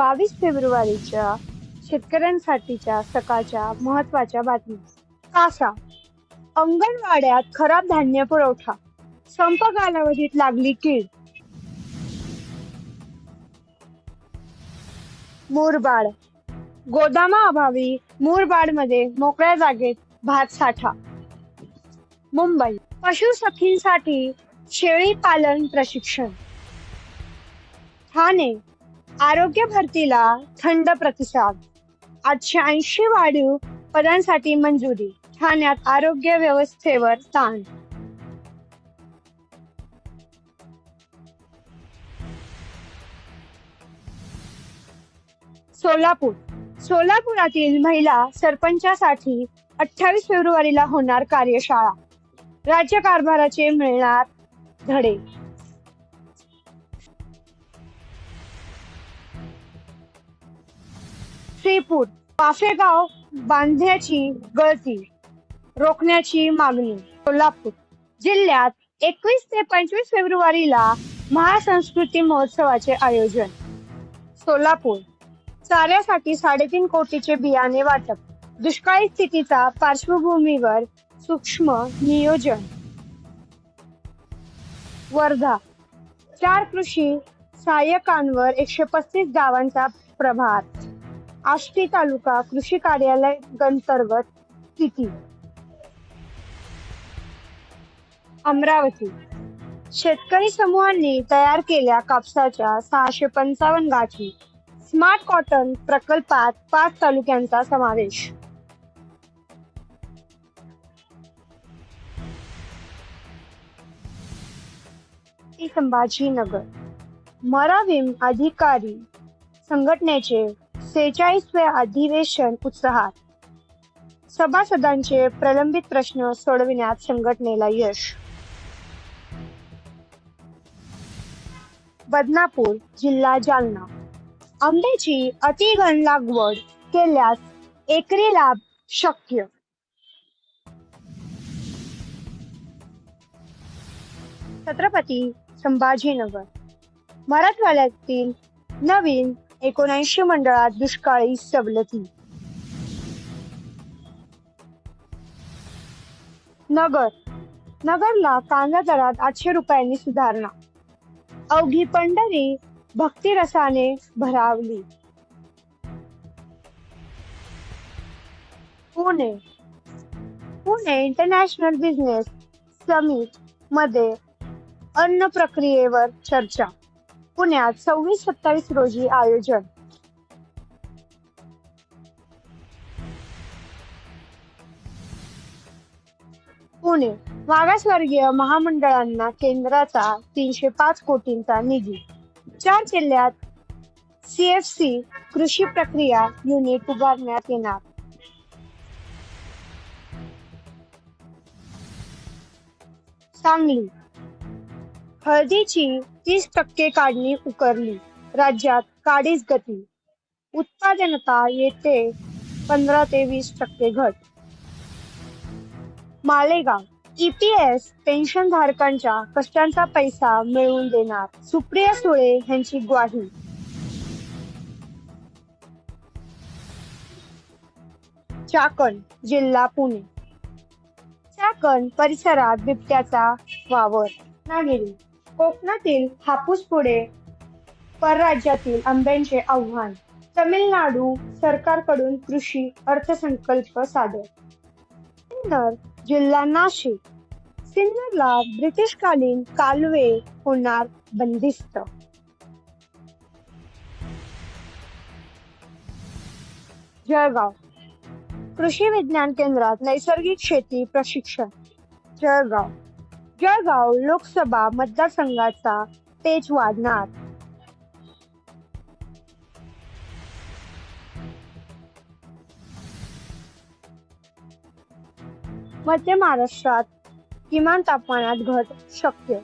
बावीस फेब्रुवारीच्या शेतकऱ्यांसाठीच्या सकाळच्या महत्त्वाच्या बातम्या. कासा अंगणवाड्यात खराब धान्य पुरवठा. संप कालावधीत लागली कीड. मुरबाड. गोदामाअभावी मुरबाडमध्ये मोकळ्या जागेत भात साठा. मुंबई. पशु सखींसाठी शेळी पालन प्रशिक्षण. ठाणे. आरोग्य भरतीला थंड प्रतिसाद. आठशे ऐंशी वाढीव पदांसाठी मंजुरी. ठाण्यात आरोग्य व्यवस्थेवर ताण. सोलापूर. सोलापुरातील महिला सरपंचासाठी अठ्ठावीस फेब्रुवारीला होणार कार्यशाळा. राज्य कारभाराचे मिळणार धडे. श्रीपूर पाफेगाव बांधण्याची गळती रोखण्याची मागणी सोलापूर जिल्ह्यात एकवीस ते पंचवीस फेब्रुवारीला महासंस्कृती महोत्सवाचे आयोजन. सोलापूर चाऱ्यासाठी साडेतीन कोटीचे बियाणे वाटप दुष्काळी स्थितीचा पार्श्वभूमीवर सूक्ष्म नियोजन. वर्धा चार कृषी सहाय्यकांवर एकशे पस्तीस गावांचा प्रभार. आष्टी तालुका कृषी कार्यालय अंतर्गत किती? अमरावती. शेतकरी समूहांनी तयार केल्या कापसाच्या सहाशे पंचावन्न गाठी स्मार्ट कॉटन प्रकल्पात पाच तालुक्यांचा समावेश. संभाजीनगर. मरावीम अधिकारी संघटनेचे सेहेचाळीसवे अधिवेशन उत्साहात. सभासदांचे प्रलंबित प्रश्न सोडविण्यात संघटनेला यश. बदनापूर जिल्हा जालना. आंब्याची अतिघन लागवड केल्यास एकरी लाभ शक्य. छत्रपती संभाजीनगर. मराठवाड्यातील नवीन एकोणऐंशी मंडळात दुष्काळी सवलती. नगर. नगरला कांदा दरात आठशे रुपयांनी सुधारणा. अवघी पंढरी भक्तिरसाने भरावली. पुणे. पुणे इंटरनॅशनल बिझनेस समिटमध्ये अन्न प्रक्रियेवर चर्चा. पुण्यात सव्वीस सत्तावीस रोजी आयोजन. पुणे मागासवर्गीय महामंडळांना केंद्राचा तीनशे पाच कोटींचा निधी. चार जिल्ह्यात सीएफसी कृषी प्रक्रिया युनिट उभारण्यात येणार. सांगली हळदीची तीस टक्के काढणी उकरली. राज्यात काडीच गती. उत्पादनता येते पंधरा ते वीस टक्के घट. मालेगाव. ईपीएस पेन्शन धारकांच्या कष्टांचा पैसा मिळवून देणार सुप्रिया सुळे यांची ग्वाही. चाकण जिल्हा पुणे. चाकण परिसरात बिबट्याचा वावर. नागिरी कोकणातील हापूस पुढे परराज्यातील आंब्यांचे आव्हान. तमिळनाडू सरकारकडून कृषी अर्थसंकल्प सादर. सिन्नर जिल्हा नाशिक. सिन्नरला ब्रिटिशकालीन कालवे होणार बंदिस्त. जळगाव. कृषी विज्ञान केंद्रात नैसर्गिक शेती प्रशिक्षण. जळगाव. जळगाव लोकसभा मतदारसंघाचा तेज वाढणार मध्य महाराष्ट्रात किमान तापमानात घट शक्य